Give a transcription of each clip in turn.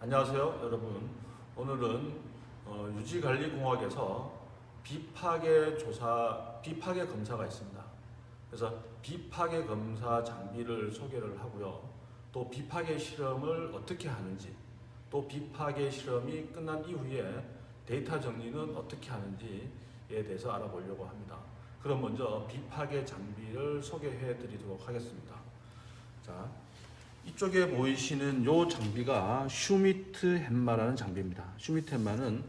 안녕하세요, 여러분. 오늘은 어, 유지관리공학에서 비파괴 조사, 비파괴 검사가 있습니다. 그래서 비파괴 검사 장비를 소개를 하고요. 또 비파괴 실험을 어떻게 하는지, 또 비파괴 실험이 끝난 이후에 데이터 정리는 어떻게 하는지에 대해서 알아보려고 합니다. 그럼 먼저 비파괴 장비를 소개해 드리도록 하겠습니다. 자, 이쪽에 보이시는 요 장비가 슈미트 햄마라는 장비입니다. 슈미트 햄마는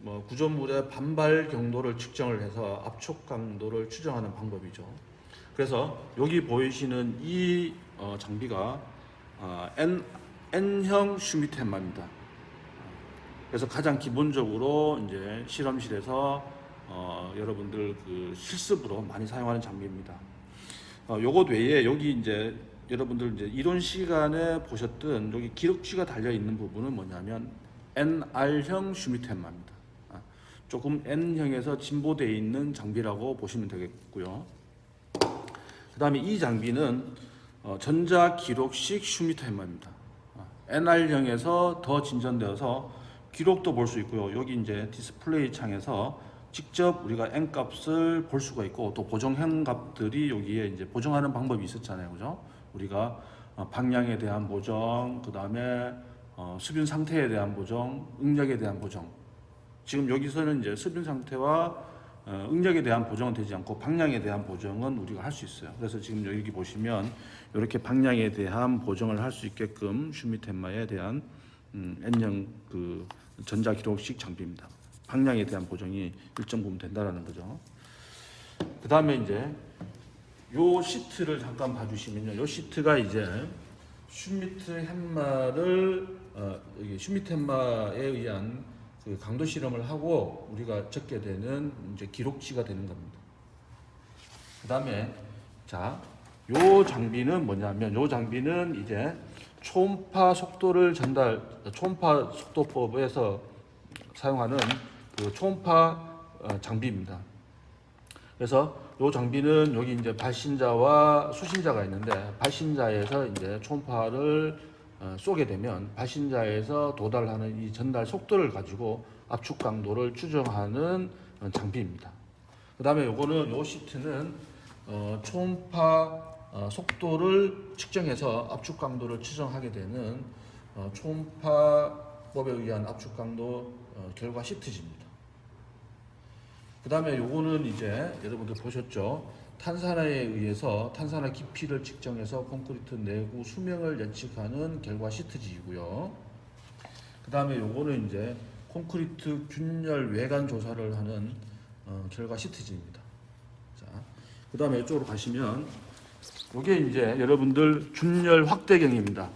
뭐 구조물의 반발 경도를 측정을 해서 압축 강도를 추정하는 방법이죠. 그래서 여기 보이시는 이 어, 장비가 아, N N형 슈미트 햄마입니다. 그래서 가장 기본적으로 이제 실험실에서 어, 여러분들 그 실습으로 많이 사용하는 장비입니다. 어, 요것 외에 여기 이제 여러분들 이제 이론 시간에 보셨던 여기 기록지가 달려 있는 부분은 뭐냐면 NR형 슈미트 햄마입니다. 아, 조금 N형에서 진보되어 있는 장비라고 보시면 되겠고요. 그 다음에 이 장비는 어, 전자 기록식 슈미트 햄마입니다. 아, NR형에서 더 진전되어서 기록도 볼 수 있고요. 여기 이제 디스플레이 창에서 직접 우리가 n 값을 볼 수가 있고 또 보정형 값들이 여기에 이제 보정하는 방법이 있었잖아요, 그죠? 우리가 어, 방향에 대한 보정, 그 다음에 어, 수분 상태에 대한 보정, 응력에 대한 보정. 지금 여기서는 이제 수분 상태와 어, 응력에 대한 보정은 되지 않고 방향에 대한 보정은 우리가 할 수 있어요. 그래서 지금 여기 보시면 이렇게 방향에 대한 보정을 할 수 있게끔 슈미텐마에 대한 음, N형 그 전자 기록식 장비입니다. 방향에 대한 보정이 일정 부분 된다라는 거죠. 그 다음에 이제 요 시트를 잠깐 봐주시면요. 요 시트가 이제 슈미트 햄마를 어, 슈미트 햄마에 의한 그 강도 실험을 하고 우리가 적게 되는 이제 기록지가 되는 겁니다. 그 다음에 자, 요 장비는 뭐냐면 요 장비는 이제 초음파 속도를 전달 초음파 속도법에서 사용하는 그 초음파 어, 장비입니다. 그래서 요 장비는 여기 이제 발신자와 수신자가 있는데 발신자에서 이제 초음파를 어, 쏘게 되면 발신자에서 도달하는 이 전달 속도를 가지고 압축 강도를 추정하는 어, 장비입니다. 그 다음에 요거는 요 시트는 어, 초음파 어, 속도를 측정해서 압축 강도를 추정하게 되는 어, 초음파법에 의한 압축 강도 어, 결과 시트지입니다. 그 다음에 요거는 이제 여러분들 보셨죠? 탄산화에 의해서 탄산화 깊이를 측정해서 콘크리트 내구 수명을 예측하는 결과 시트지이고요. 그 다음에 요거는 이제 콘크리트 균열 외관 조사를 하는 어, 결과 시트지입니다. 자, 그 다음에 이쪽으로 가시면 요게 이제 여러분들 균열 확대경입니다.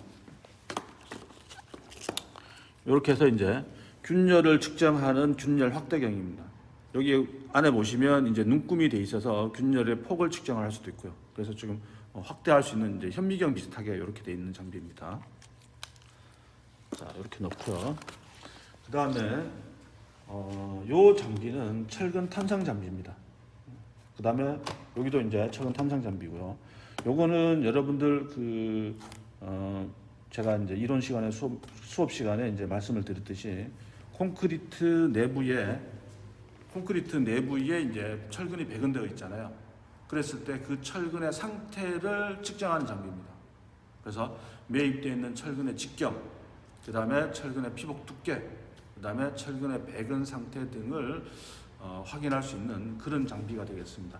이렇게 해서 이제 균열을 측정하는 균열 확대경입니다. 여기 안에 보시면 이제 눈금이 돼 있어서 균열의 폭을 측정을 할 수도 있고요. 그래서 지금 어, 확대할 수 있는 이제 현미경 비슷하게 이렇게 돼 있는 장비입니다. 자, 이렇게 넣고요. 그 다음에 어, 요 장비는 철근 탄상 장비입니다. 그 다음에 여기도 이제 철근 탄상 장비고요. 요거는 여러분들 그 어, 제가 이제 이론 시간에 수업, 수업 시간에 이제 말씀을 드렸듯이 콘크리트 내부에 콘크리트 내부에 이제 철근이 배근되어 있잖아요. 그랬을 때 그 철근의 상태를 측정하는 장비입니다. 그래서 매입되어 있는 철근의 직경, 그 다음에 철근의 피복 두께, 그 다음에 철근의 배근 상태 등을 어, 확인할 수 있는 그런 장비가 되겠습니다.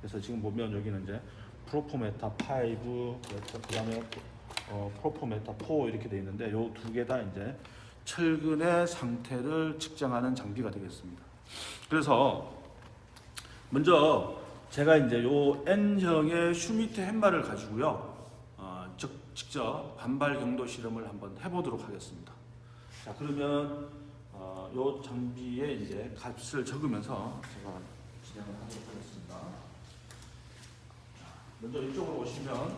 그래서 지금 보면 여기는 이제 프로포메타 5, 그 다음에 어, 프로포메타 4 이렇게 되어 있는데 이 두 개 다 이제 철근의 상태를 측정하는 장비가 되겠습니다. 그래서 먼저 제가 이제 요 N형의 슈미트 햄마를 가지고요, 어, 즉, 직접 반발 경도 실험을 한번 해보도록 하겠습니다. 자, 그러면 어, 요 장비에 이제 값을 적으면서 제가 진행을 하도록 하겠습니다. 자, 먼저 이쪽으로 오시면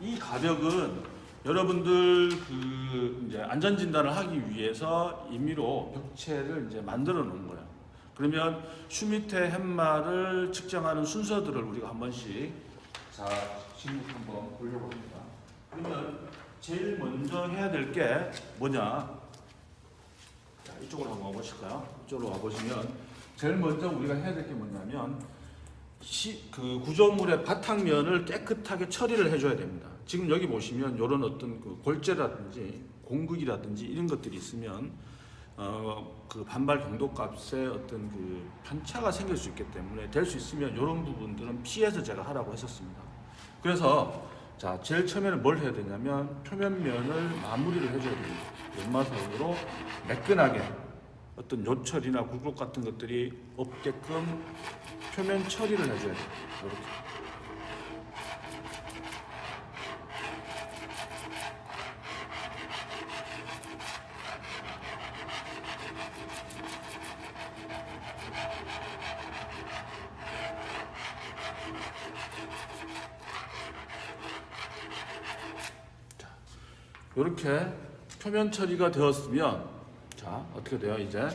이 가격은 여러분들 그 이제 안전 진단을 하기 위해서 임의로 벽체를 이제 만들어 놓은 거예요. 그러면 슈미테 헵말을 측정하는 순서들을 우리가 한 번씩 자 지금 한번 보려고 합니다. 그러면 제일 먼저 해야 될 게 뭐냐? 자, 이쪽으로 한번 와보실까요? 이쪽으로 와보시면 제일 먼저 우리가 해야 될 게 뭐냐면 시, 그 구조물의 바탕면을 깨끗하게 처리를 해줘야 됩니다. 지금 여기 보시면 이런 어떤 그 골재라든지 공극이라든지 이런 것들이 있으면 어, 그 반발 경도값에 어떤 그 편차가 생길 수 있기 때문에 될 수 있으면 이런 부분들은 피해서 제가 하라고 했었습니다. 그래서 자 제일 처음에는 뭘 해야 되냐면 표면면을 마무리를 해줘야 됩니다. 연마석으로 매끈하게 어떤 요철이나 굴곡 같은 것들이 없게끔 표면 처리를 해줘야 돼요. 이렇게. 이렇게 표면 처리가 되었으면 자 어떻게 돼요? 이제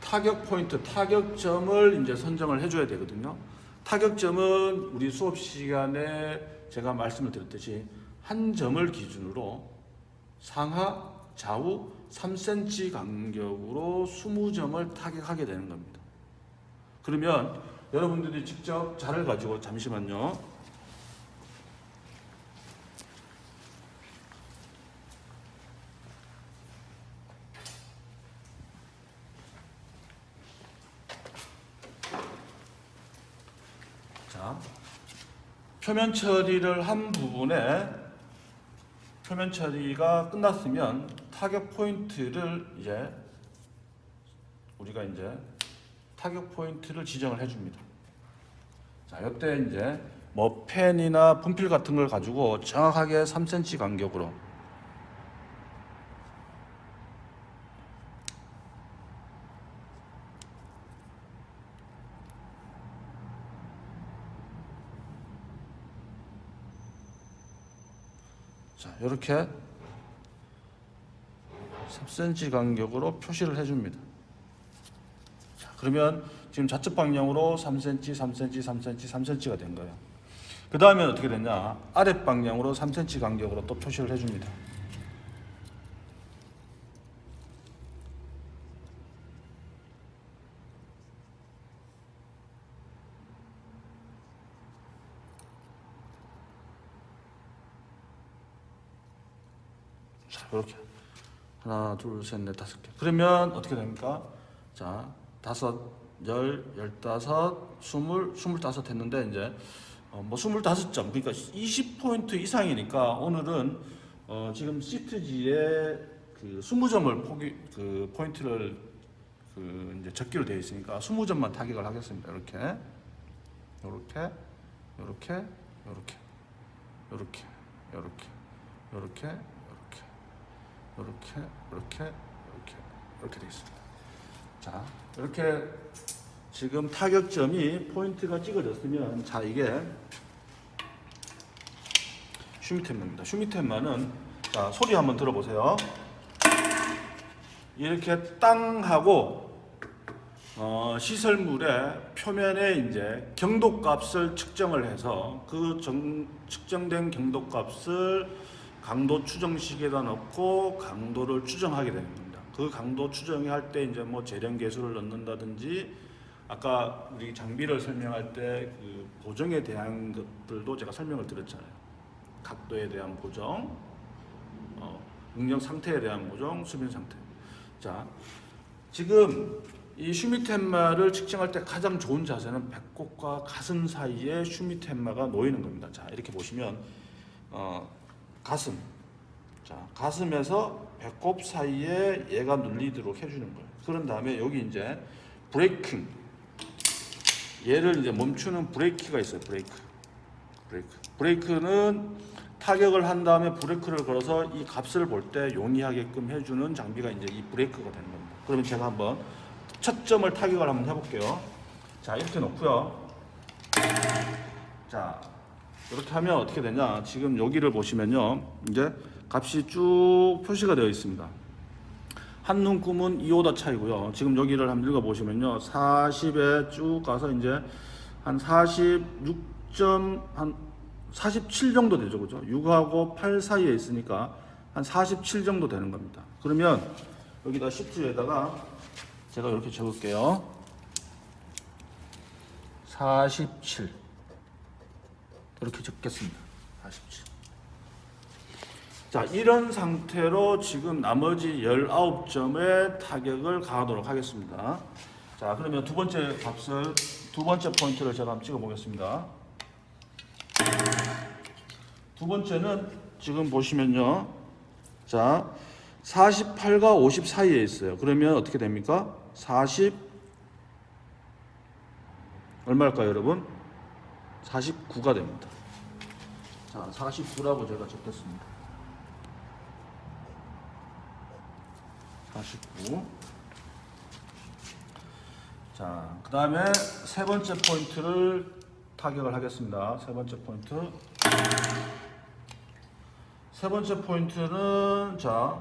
타격 포인트 타격점을 이제 선정을 해줘야 되거든요. 타격점은 우리 수업 시간에 제가 말씀을 드렸듯이 한 점을 기준으로 상하 좌우 3cm 간격으로 20점을 타격하게 되는 겁니다. 그러면 여러분들이 직접 자를 가지고 잠시만요 자, 표면 처리를 한 부분에 표면 처리가 끝났으면 타격 포인트를 이제 우리가 이제 타격 포인트를 지정을 해줍니다. 자, 이때 이제 뭐 펜이나 분필 같은 걸 가지고 정확하게 3cm 간격으로 자, 이렇게 3cm 간격으로 표시를 해줍니다. 자, 그러면 지금 좌측 방향으로 3cm, 3cm, 3cm, 3cm가 된 거예요. 그 다음에 어떻게 됐냐? 아랫 방향으로 3cm 간격으로 또 표시를 해줍니다. 자, 이렇게 하나, 둘, 셋, 넷, 다섯 개. 그러면 어떻게 됩니까? 자, 다섯, 열, 열다섯, 스물, 스물다섯 했는데 이제 어, 뭐 스물다섯 점, 그러니까 20 포인트 이상이니까 오늘은 어, 지금 시트지에 그 20점을 포기 그 포인트를 그 이제 적기로 되어 있으니까 20점만 타격을 하겠습니다. 이렇게, 이렇게, 이렇게, 이렇게, 이렇게, 이렇게, 이렇게, 이렇게. 이렇게 이렇게 이렇게 되어 있습니다. 자 이렇게 지금 타격점이 포인트가 찍어졌으면 자 이게 슈미텐마입니다. 슈미텐마는 자 소리 한번 들어보세요. 이렇게 땅 하고 어, 시설물의 표면에 이제 경도값을 측정을 해서 그 정, 측정된 경도값을 강도 추정식에다 넣고 강도를 추정하게 겁니다. 그 강도 추정을 할때 이제 뭐 재련 계수를 넣는다든지 아까 우리 장비를 설명할 때 그 보정에 대한 것들도 제가 설명을 드렸잖아요. 각도에 대한 보정, 어, 응력 상태에 대한 보정, 수면 상태. 자, 지금 이 슈미텐마를 측정할 때 가장 좋은 자세는 배꼽과 가슴 사이에 슈미텐마가 놓이는 겁니다. 자, 이렇게 보시면 어, 가슴. 자, 가슴에서 배꼽 사이에 얘가 눌리도록 해주는 거예요. 그런 다음에 여기 이제 브레이킹. 얘를 이제 멈추는 브레이크가 있어요. 브레이크. 브레이크. 브레이크는 타격을 한 다음에 브레이크를 걸어서 이 값을 볼 때 용이하게끔 해주는 장비가 이제 이 브레이크가 되는 겁니다. 그러면 제가 한번 첫 점을 타격을 한번 해볼게요. 자, 이렇게 놓고요. 자, 이렇게 하면 어떻게 되냐? 지금 여기를 보시면요. 이제 값이 쭉 표시가 되어 있습니다. 한눈 꿈은 2오다 차이고요. 지금 여기를 한번 읽어보시면요. 40에 쭉 가서 이제 한 46점, 한 47 정도 되죠. 그죠? 6하고 8 사이에 있으니까 한 47 정도 되는 겁니다. 그러면 여기다 시트에다가 제가 이렇게 적을게요. 47 이렇게 적겠습니다. 47. 자, 이런 상태로 지금 나머지 19점의 타격을 가하도록 하겠습니다. 자, 그러면 두 번째 값을 두 번째 포인트를 제가 한번 찍어 보겠습니다. 두 번째는 지금 보시면요. 자, 48과 50 사이에 있어요. 그러면 어떻게 됩니까? 40 얼마일까요, 여러분? 49가 됩니다. 자, 49라고 제가 적겠습니다. 49. 자, 그 다음에 세 번째 포인트를 타격을 하겠습니다. 세 번째 포인트. 세 번째 포인트는, 자,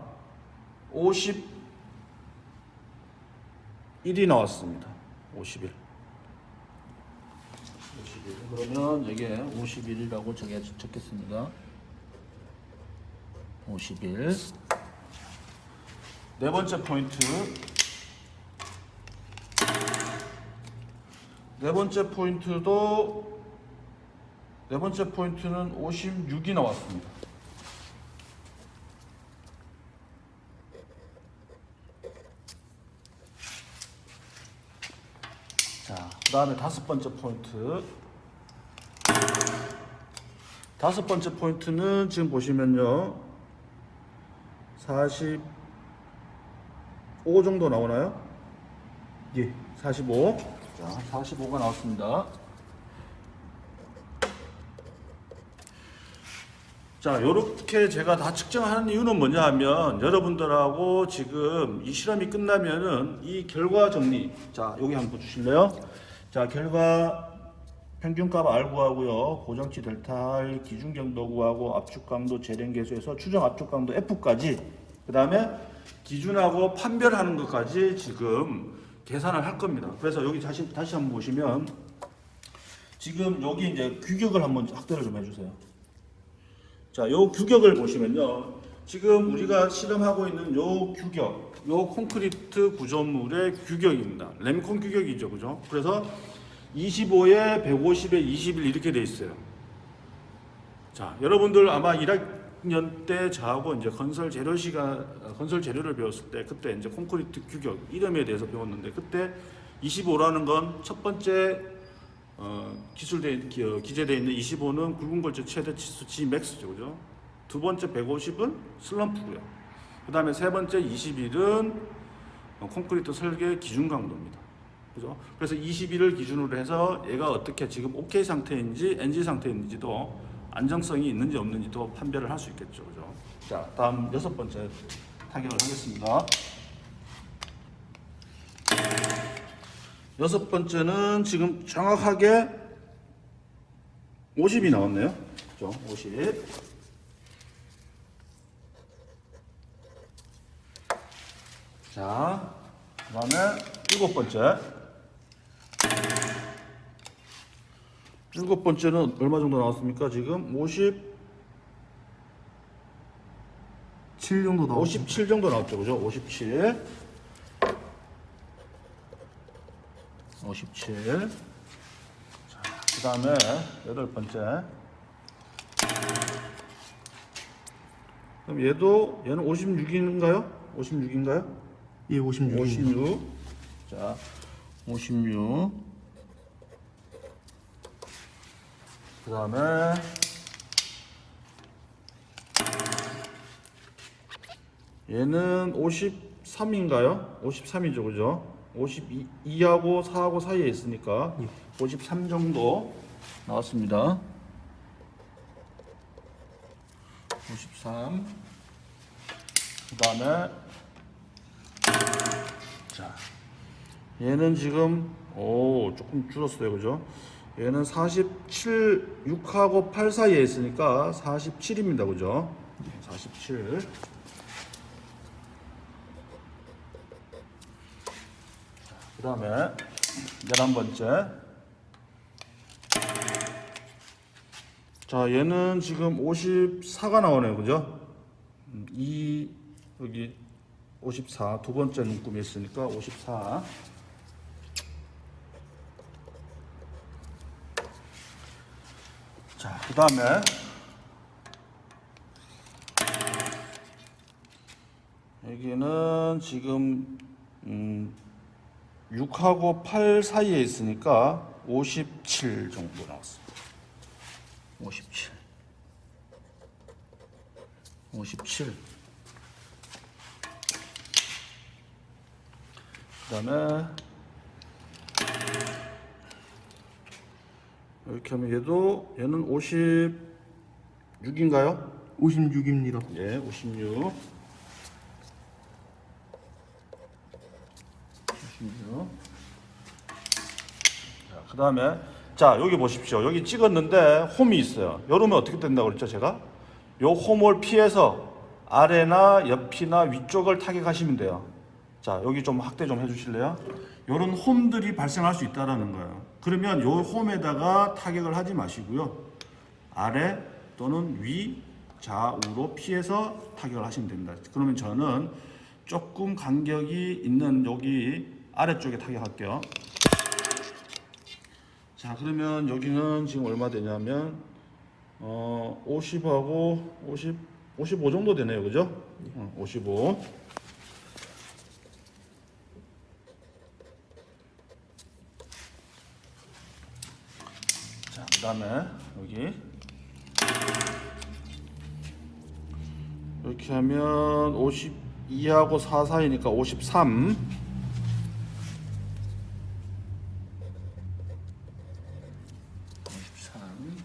51이 나왔습니다. 51. 51. 그러면 여기에 51이라고 적여, 적겠습니다. 51. 네 번째 포인트. 네 번째 포인트도 네 번째 포인트는 56이 나왔습니다. 자, 그 다음에 다섯 번째 포인트. 다섯 번째 포인트는 지금 보시면요. 40 5 정도 나오나요? 예, 45. 자, 45가 나왔습니다. 자, 요렇게 제가 다 측정하는 이유는 뭐냐 하면 여러분들하고 지금 이 실험이 끝나면은 이 결과 정리. 자, 여기 한번 보주실래요? 자, 결과 평균값 R 구하고요. 고정치 델타 R 기준 경도 구하고 압축 강도 재량 계수에서 추정 압축 강도 F까지 그다음에 기준하고 판별하는 것까지 지금 계산을 할 겁니다. 그래서 여기 다시 다시 한번 보시면 지금 여기 이제 규격을 한번 확대를 좀 해주세요. 자, 요 규격을 보시면요. 지금 우리가 실험하고 있는 요 규격, 요 콘크리트 구조물의 규격입니다. 램콘 규격이죠, 그죠? 그래서 25에 150에 21 이렇게 돼 있어요. 자, 여러분들 아마 1학년 때 저하고 이제 건설 재료 시간 건설 재료를 배웠을 때 그때 이제 콘크리트 규격 이름에 대해서 배웠는데 그때 25라는 건 첫 번째 어, 기술돼 기, 어, 기재되어 있는 25는 굵은 걸체 최대 치수 G 맥스죠, 그죠? 두 번째 150은 슬럼프고요. 그 다음에 세 번째 21은 어, 콘크리트 설계 기준 강도입니다. 그죠? 그래서 21을 기준으로 해서 얘가 어떻게 지금 OK 상태인지 NG 상태인지도 안정성이 있는지 없는지도 판별을 할 수 있겠죠. 그죠? 자, 다음 여섯 번째 타격을 하겠습니다. 여섯 번째는 지금 정확하게 50이 나왔네요. 그죠? 50. 자, 그 다음에 일곱 번째. 일곱 번째는 얼마 정도 나왔습니까? 지금 50, 7 정도 나오고 57 정도 나왔죠, 그죠? 57. 57. 자, 그 다음에 여덟 번째. 그럼 얘도, 얘는 56인가요? 56인가요? 예, 56. 56. 자, 56. 그 다음에 얘는 53인가요? 53이죠, 그죠? 52하고 4하고 사이에 있으니까 53 정도 나왔습니다. 53. 그 다음에 자, 얘는 지금 오 조금 줄었어요, 그죠? 얘는 47, 6하고 8 사이에 있으니까 47입니다, 그죠? 47. 그 다음에 열한 번째. 자, 얘는 지금 54가 나오네요. 그죠? 음, 이, 여기 54. 두 번째 눈금이 있으니까 54. 자, 그 다음에 여기는 지금 음, 6하고 8 사이에 있으니까 57 정도 나왔습니다. 57. 57. 그다음에 이렇게 하면 얘도 얘는 56인가요? 56입니다. 예, 56. 56. 자, 그 다음에, 자, 여기 보십시오. 여기 찍었는데 홈이 있어요. 여름에 어떻게 된다고 그랬죠, 제가? 요 홈을 피해서 아래나 옆이나 위쪽을 타격하시면 돼요. 자, 여기 좀 확대 좀 해주실래요? 이런 홈들이 발생할 수 있다라는 거예요. 그러면 요 홈에다가 타격을 하지 마시고요. 아래 또는 위, 좌우로 피해서 타격을 하시면 됩니다. 그러면 저는 조금 간격이 있는 여기 아래쪽에 타격할게요. 자, 그러면 여기는 지금 얼마 되냐면 어, 50하고 50, 55 정도 되네요. 그죠? 어, 55. 다음에 여기 이렇게 하면 52하고 4 사이니까 53 53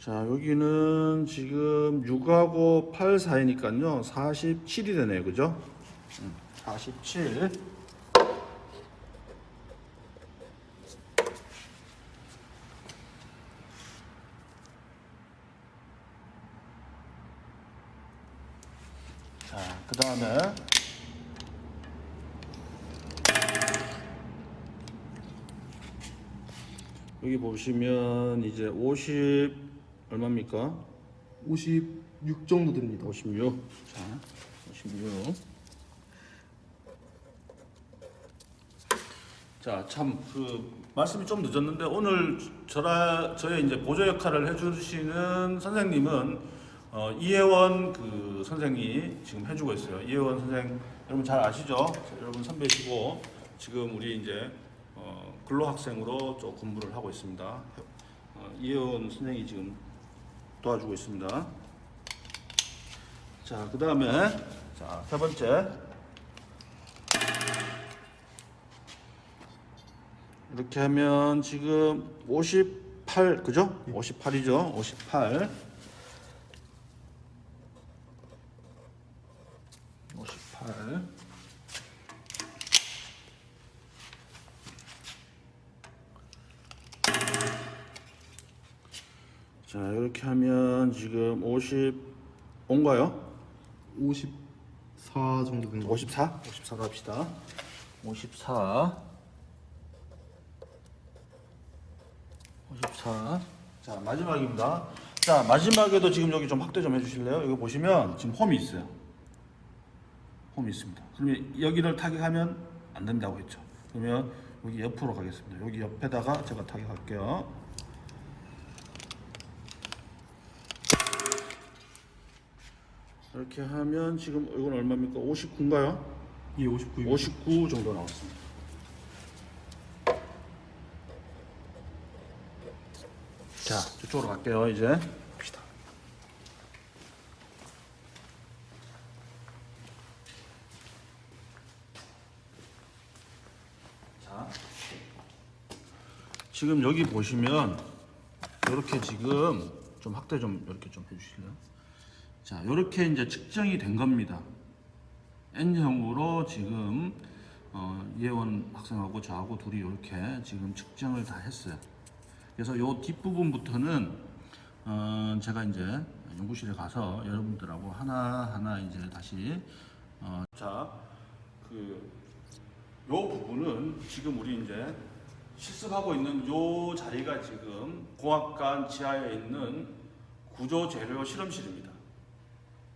자, 여기는 지금 6하고 8 사이니까요. 47이 되네요. 그죠? 음, 47. 자, 그 다음에 여기 보시면 이제 50 얼마입니까? 56 정도 됩니다. 56. 자, 56. 자, 참 그 말씀이 좀 늦었는데 오늘 저라 저의 이제 보조 역할을 해주시는 선생님은 어, 이혜원 그 선생이 지금 해주고 있어요. 이혜원 선생 여러분 잘 아시죠? 여러분 선배시고 지금 우리 이제 어, 근로 학생으로 또 근무를 하고 있습니다. 어, 이혜원 선생이 지금 도와주고 있습니다. 자, 그 다음에, 자, 세 번째. 이렇게 하면 지금 58, 그죠? 58이죠? 58. 58. 자, 이렇게 하면 지금 55인가요? 54 정도 됩니다. 54? 54 갑시다. 54. 54. 자, 마지막입니다. 자, 마지막에도 지금 여기 좀 확대 좀 해주실래요? 여기 보시면 지금 홈이 있어요. 홈이 있습니다. 그러면 여기를 타격하면 안 된다고 했죠. 그러면 여기 옆으로 가겠습니다. 여기 옆에다가 제가 타격할게요. 이렇게 하면 지금 이건 얼마입니까? 59인가요? 예, 59입니다. 59 정도 나왔습니다. 자, 저쪽으로 갈게요, 이제. 봅시다. 자. 지금 여기 보시면 이렇게 지금 좀 확대 좀 이렇게 좀 해주실래요? 자, 이렇게 이제 측정이 된 겁니다. N형으로 지금 어, 이혜원 학생하고 저하고 둘이 이렇게 지금 측정을 다 했어요. 그래서 요 뒷부분부터는 어, 제가 이제 연구실에 가서 여러분들하고 하나 하나 이제 다시 어, 자, 그 요 부분은 지금 우리 이제 실습하고 있는 요 자리가 지금 공학관 지하에 있는 구조 재료 실험실입니다.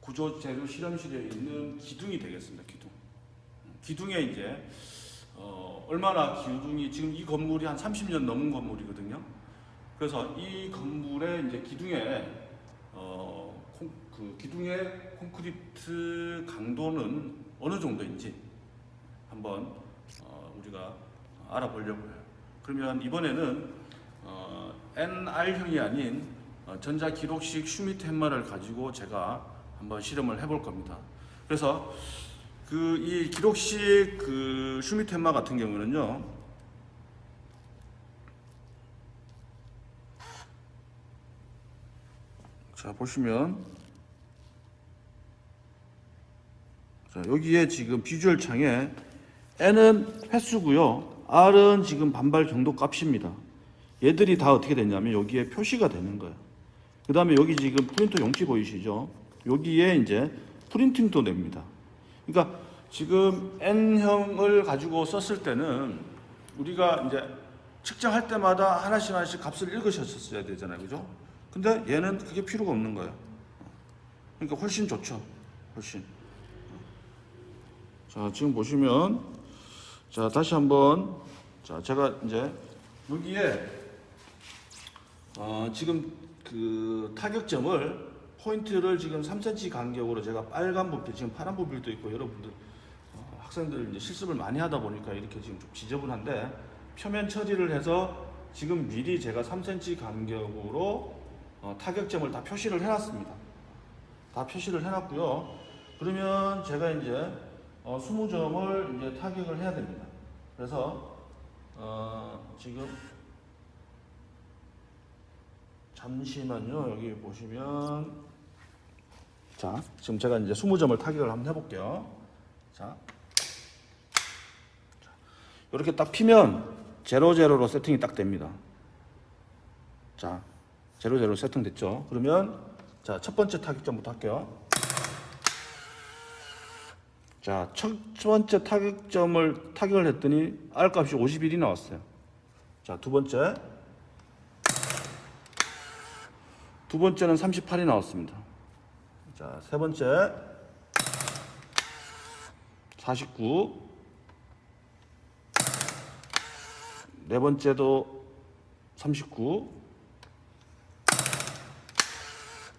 구조 재료 실험실에 있는 기둥이 되겠습니다. 기둥. 기둥에 이제 어, 얼마나 기둥이 지금 이 건물이 한 30년 넘은 건물이거든요. 그래서 이 건물의 이제 기둥에 어, 콩, 그 기둥의 콘크리트 강도는 어느 정도인지 한번 어, 우리가 알아보려고요. 그러면 이번에는 어, NR형이 아닌 어, 전자 기록식 슈미트 햄머를 가지고 제가 한번 실험을 해볼 겁니다. 그래서 그 이 기록식 그 햄머 같은 경우는요. 자 보시면 자 여기에 지금 비주얼 창에 N은 횟수고요. R은 지금 반발 경도 값입니다. 얘들이 다 어떻게 되냐면 여기에 표시가 되는 거예요. 그 다음에 여기 지금 프린터 용지 보이시죠? 여기에 이제 프린팅도 됩니다. 그러니까 지금 N형을 가지고 썼을 때는 우리가 이제 측정할 때마다 하나씩 하나씩 값을 읽으셨었어야 되잖아요. 그죠? 근데 얘는 그게 필요가 없는 거예요. 그러니까 훨씬 좋죠. 훨씬. 자, 지금 보시면 자, 다시 한번 자, 제가 이제 여기에 어, 지금 그 타격점을 포인트를 지금 3cm 간격으로 제가 빨간 부필, 지금 파란 부필도 있고 여러분들 어, 학생들 이제 실습을 많이 하다 보니까 이렇게 지금 좀 지저분한데 표면 처리를 해서 지금 미리 제가 3cm 간격으로 어, 타격점을 다 표시를 해놨습니다. 다 표시를 해놨고요. 그러면 제가 이제 어, 20점을 이제 타격을 해야 됩니다. 그래서 어, 지금 잠시만요. 여기 보시면 자, 지금 제가 이제 20점을 타격을 한번 해볼게요. 자, 자, 이렇게 딱 피면 제로 제로로 세팅이 딱 됩니다. 자, 제로 제로 세팅 됐죠. 그러면 자, 첫 번째 타격점부터 할게요. 자, 첫 번째 타격점을 타격을 했더니 R 값이 51이 나왔어요. 자, 두 번째. 두 번째는 38이 나왔습니다. 자, 세 번째. 49. 네 번째도 39.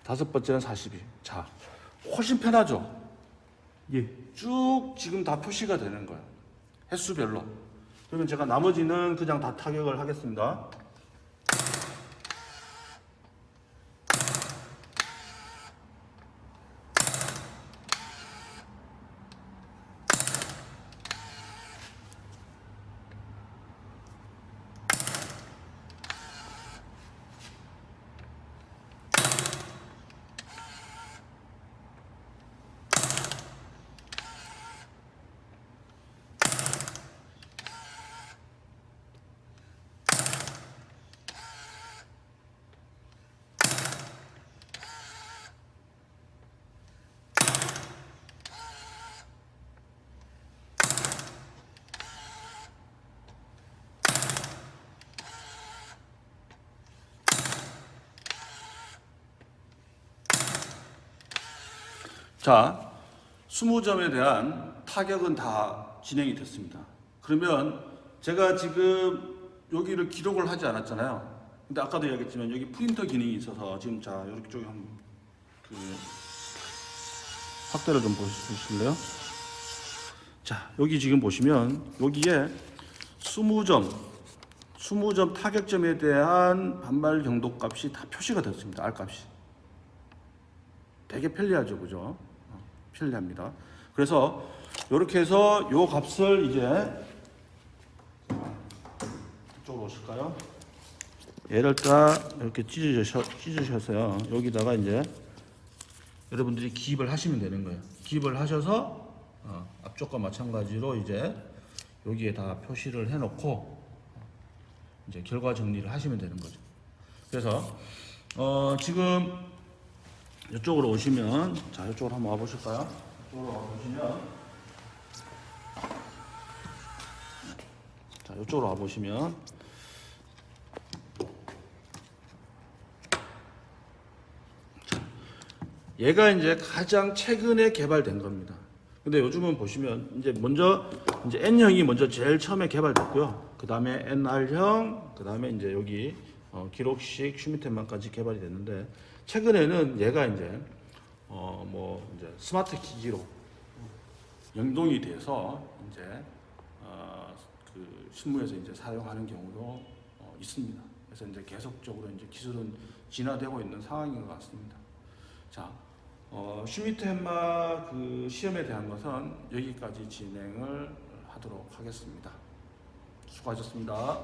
다섯 번째는 42. 자, 훨씬 편하죠? 예. 쭉 지금 다 표시가 되는 거예요. 횟수별로. 그러면 제가 나머지는 그냥 다 타격을 하겠습니다. 자, 20점에 대한 타격은 다 진행이 됐습니다. 그러면 제가 지금 여기를 기록을 하지 않았잖아요. 근데 아까도 이야기했지만 여기 프린터 기능이 있어서 지금 자, 이렇게 쪽에 한번 그 확대를 좀 보실래요? 자, 여기 지금 보시면 여기에 20점 20점 타격점에 대한 반발 경도 값이 다 표시가 됐습니다. R 값이. 되게 편리하죠, 그죠? 어, 편리합니다. 그래서 이렇게 해서 요 값을 이제 이쪽으로 오실까요? 얘를 딱 이렇게 찢으셔, 찢으셔서요. 여기다가 이제 여러분들이 기입을 하시면 되는 거예요. 기입을 하셔서 어, 앞쪽과 마찬가지로 이제 여기에 다 표시를 해놓고 이제 결과 정리를 하시면 되는 거죠. 그래서 어, 지금 이쪽으로 오시면 자 이쪽으로 한번 와보실까요? 이쪽으로 와보시면 자 이쪽으로 와보시면 자, 얘가 이제 가장 최근에 개발된 겁니다. 근데 요즘은 보시면 이제 먼저 이제 N형이 먼저 제일 처음에 개발됐고요. 그 다음에 NR형, 그 다음에 이제 여기 어, 기록식 슈미텐만까지 개발이 됐는데 최근에는 얘가 이제 어 뭐 이제 스마트 기기로 연동이 돼서 이제 어 그 실무에서 이제 사용하는 경우도 어, 있습니다. 그래서 이제 계속적으로 이제 기술은 진화되고 있는 상황인 것 같습니다. 자, 어, 슈미텐마 그 시험에 대한 것은 여기까지 진행을 하도록 하겠습니다. 수고하셨습니다.